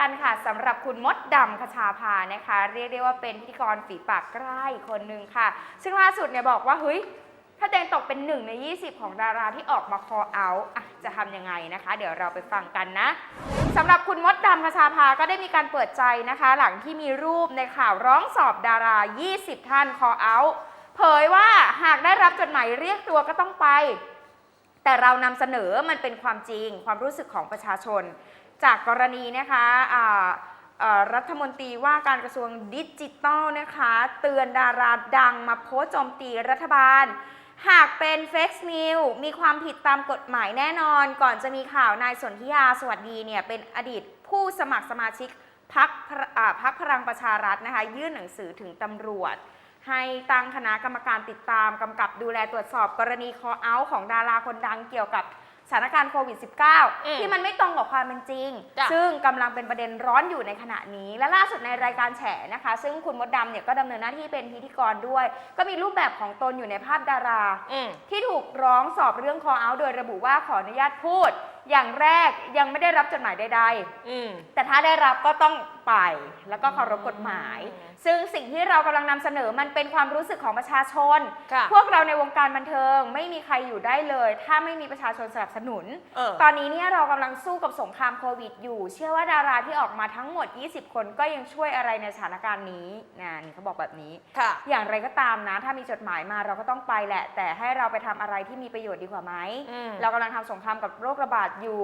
คุณมดดำคชาพานะคะ เรียกได้ว่าเป็นพิธีกรฝีปากกล้าอีกคนนึงค่ะ ซึ่งล่าสุดเนี่ยบอกว่าเฮ้ยถ้าเดงตกเป็นหนึ่งใน 20 ของดาราที่ออกมา call out อะจะทำยังไงนะคะ เดี๋ยวเราไปฟังกันนะสำหรับคุณมดดำคชาภาก็ได้มีการเปิดใจนะคะ หลังที่มีรูปในข่าวร้องสอบดารา 20 ท่าน call out เผยว่าหากได้รับจดหมายเรียกตัวก็ต้องไป แต่เรานำเสนอมันเป็นความจริงความรู้สึกของประชาชน จากกรณีนะคะรัฐมนตรีว่าการกระทรวงดิจิทัลนะคะ เตือนดาราดังมาโพสโจมตีรัฐบาล หากเป็นเฟกซ์นิวมีความผิดตามกฎหมายแน่นอน ก่อนจะมีข่าวนายสนธิยาสวัสดีเนี่ยเป็นอดีตผู้สมัครสมาชิกพักพักพลังประชารัฐนะคะ ยื่นหนังสือถึงตำรวจ ให้ตั้งคณะกรรมการติดตามกำกับดูแลตรวจสอบกรณี call out ของดาราคนดังเกี่ยวกับสถานการณ์โควิดอืม -19 ที่มันไม่ตรงกับความเป็นจริงจ้ะซึ่งกำลังเป็นประเด็นร้อนอยู่ในขณะนี้ และล่าสุดในรายการแฉนะคะ ซึ่งคุณมดดำเนี่ยก็ดำเนินหน้าที่เป็นพิธีกรด้วย ก็มีรูปแบบของตนอยู่ในภาพดาราอืมที่ถูกร้องสอบเรื่อง call out โดยระบุว่าขออนุญาตพูด อย่างแรกยังไม่ได้รับจดหมายใดๆอืมแต่ถ้าได้รับก็ต้องไปแล้วก็เคารพกฎหมาย อืม ซึ่งสิ่งที่เรากำลังนำเสนอมันเป็นความรู้สึกของประชาชน ค่ะ พวกเราในวงการบันเทิงไม่มีใครอยู่ได้เลย ถ้าไม่มีประชาชนสนับสนุน เออ ตอนนี้เนี่ยเรากำลังสู้กับสงครามโควิดอยู่ เชื่อว่าดาราที่ออกมาทั้งหมด 20 คนก็ยังช่วยอะไรในสถานการณ์นี้นะนี่เขาบอกแบบนี้ ค่ะ อย่างไรก็ตามนะ ถ้ามีจดหมายมาเราก็ต้องไปแหละ แต่ให้เราไปทำอะไรที่มีประโยชน์ดีกว่าไหม อืม เรากำลังทำสงครามกับโรคระบาดอยู่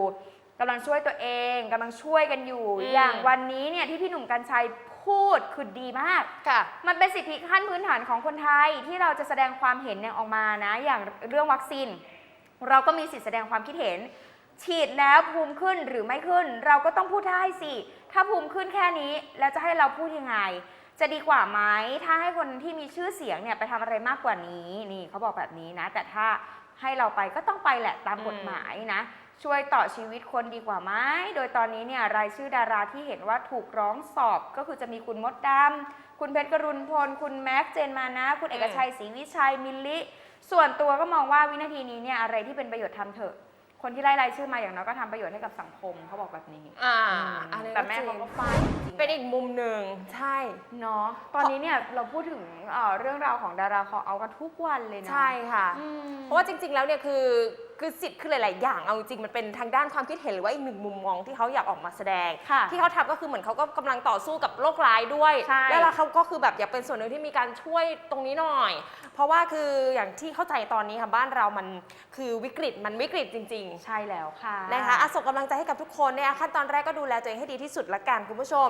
กำลังช่วยตัวเองกำลังช่วยกันอยู่ อืม อย่างวันนี้เนี่ยที่พี่หนุ่มกัญชัยพูดคือดีมาก ค่ะ มันเป็นสิทธิขั้นพื้นฐานของคนไทยที่เราจะแสดงความเห็นเนี่ยออกมานะ อย่างเรื่องวัคซีน เราก็มีสิทธิแสดงความคิดเห็น ฉีดแล้วภูมิขึ้นหรือไม่ขึ้น เราก็ต้องพูดได้สิ ถ้าภูมิขึ้นแค่นี้ แล้วจะให้เราพูดยังไง จะดีกว่าไหมถ้าให้คนที่มีชื่อเสียงเนี่ยไปทำอะไรมากกว่านี้นี่เขาบอกแบบนี้นะ แต่ถ้า ให้เราไปก็ต้องไปแหละตามกฎหมายนะ ช่วยต่อชีวิตคนดีกว่าไหมโดยตอนนี้เนี่ยรายชื่อดาราที่เห็นว่าถูกร้องสอบก็คือจะมีคุณมดดำคุณเพชรกรุณพล คุณแม็กเจนมานะ คุณเอกชัยศรีวิชัยมิลลิ ส่วนตัวก็มองว่าวินาทีนี้เนี่ยอะไรที่เป็นประโยชน์ทำเถอะ คนที่ไล่รายชื่อมาอย่างน้อยก็ทำประโยชน์ให้กับสังคมเขาบอกแบบนี้อ่าอืมอันนี้แต่แม่จริงเขาก็ฟาดจริงๆ เป็นอีกมุมหนึ่ง ใช่ เนาะตอนนี้เนี่ยเราพูดถึงเอ่อเรื่องราวของดาราขอเอากันทุกวันเลยนะ ใช่ค่ะ อืม เพราะว่าจริง ๆ แล้วเนี่ยคือ คือสิทธิ์คือหลาย ๆ อย่างเอาจริงๆมันเป็นทางด้านความคิดเห็นหรือว่าอีกหนึ่งมุมมองที่เขาอยากออกมาแสดง ค่ะที่เขาทำก็คือเหมือนเขาก็กำลังต่อสู้กับโรคร้ายด้วย ใช่ แล้วเขาก็คือแบบอยากเป็นส่วนหนึ่งที่มีการช่วยตรงนี้หน่อย เพราะว่าคืออย่างที่เข้าใจตอนนี้ค่ะบ้านเรามันคือวิกฤตมันวิกฤตจริง ๆ ใช่แล้วค่ะ นะคะอะส่งกำลังใจให้กับทุกคนเนี่ยขั้นตอนแรกก็ดูแลตัวเองให้ดีที่สุดละกันคุณผู้ชม